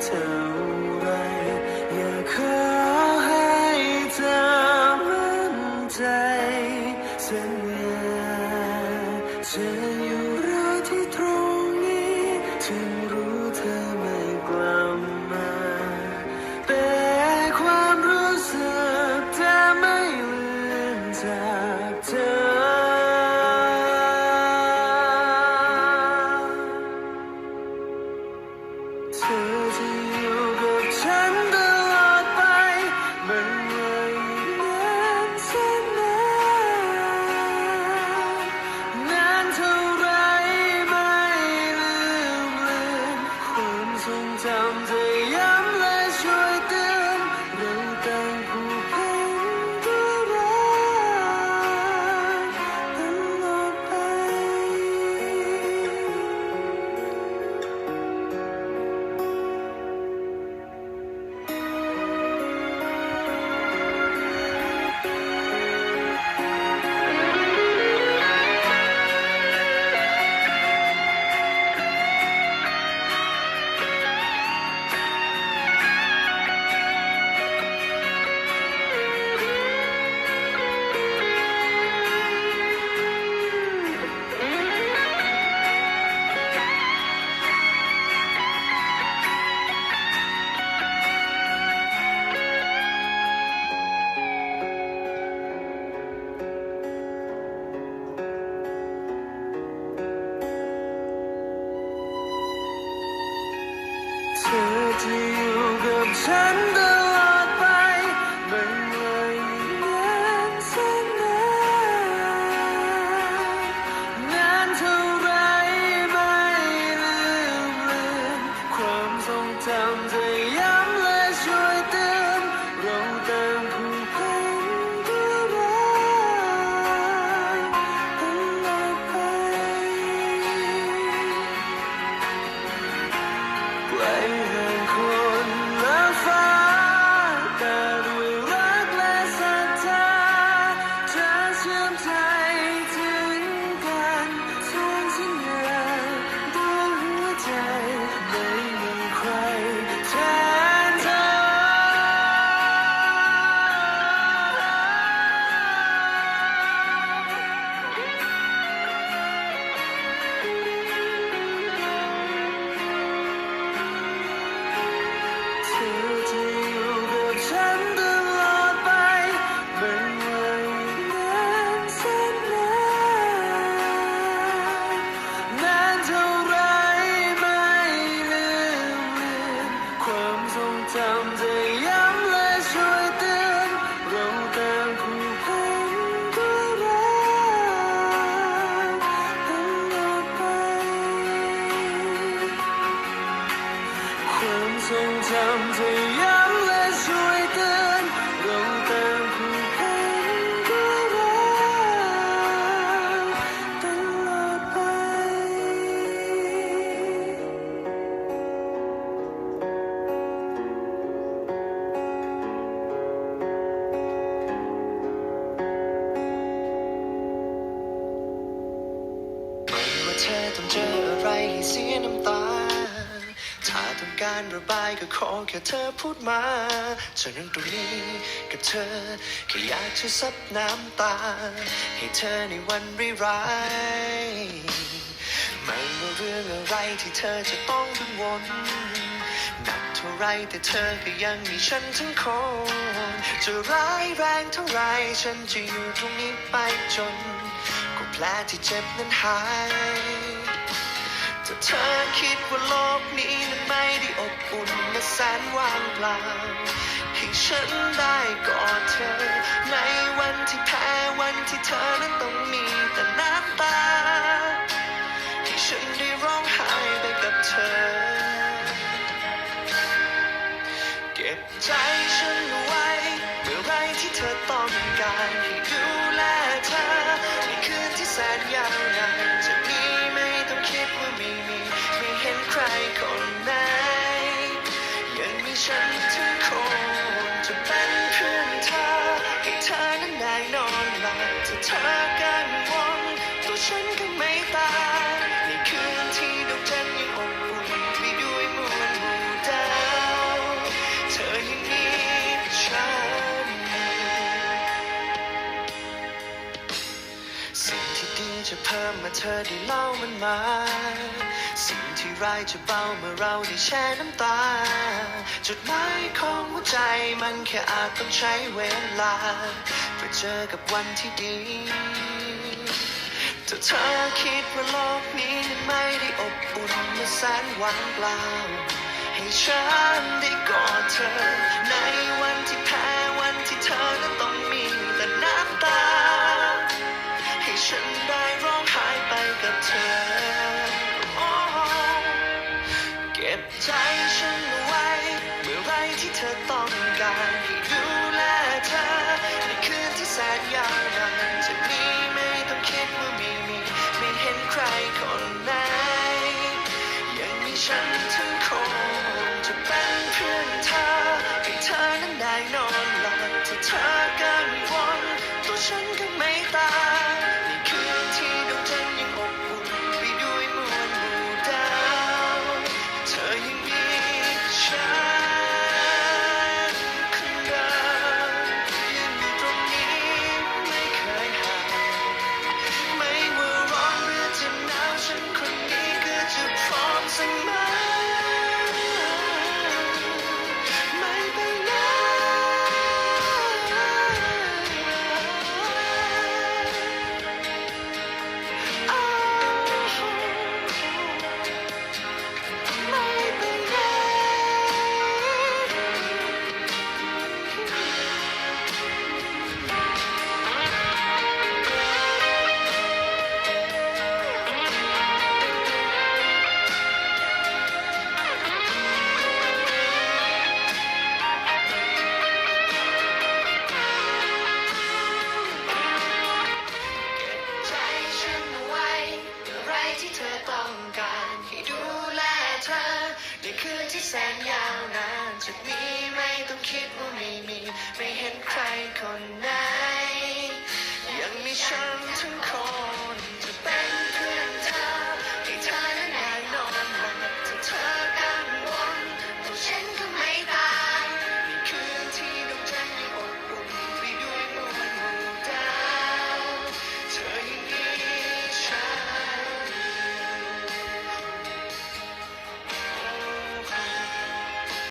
to ธอต้องเจออะไรให้เสียน้ำตา ถ้าต้องการระบายก็ขอแค่เธอพูดมาจากเรื่องตรงนี้กับเธอแค่อยากจะซับน้ำตา ให้เธอในวันร้ายไม่ว่าเรื่องอะไรที่เธอจะต้องกังวลหนักเท่าไรแต่เธอก็ยังมีฉันทั้งคนจะร้ายแรงเท่าไรฉันจะอยู่ตรงนี้ไปจน แผลที่เจ็บนั้นหายถ้าเธอคิดว่าโลกนี้นั้นไม่ได้อบอุ่นและแสนว่างเปล่าให้ฉันได้กอดเธอ ในวันที่แพ้วันที่เธอนั้นต้องมีแต่น้ำตาให้ฉันได้ร้องไห้ไปกับเธอ เก็บใจฉัน สิ่งที่เพิ่มเมื่อเธอได้เล่ามันมา สิ่งที่ร้ายจะเบาเมื่อเราได้แช่น้ำตา จุดหมายของหัวใจมันแค่อาจต้องใช้เวลาเพื่อเจอกับวันที่ดีถ้าเธอคิดว่าโลกนี้นั้นไม่ได้อบอุ่นเมื่อแสนว่างเปล่า ให้ฉันได้กอดเธอใน แในคืนที่แสนยาวนานจุดนี้ไม่ต้องคิดว่าไม่มี ไม่เห็นใครคนไหน ยังมีฉันทั้งคน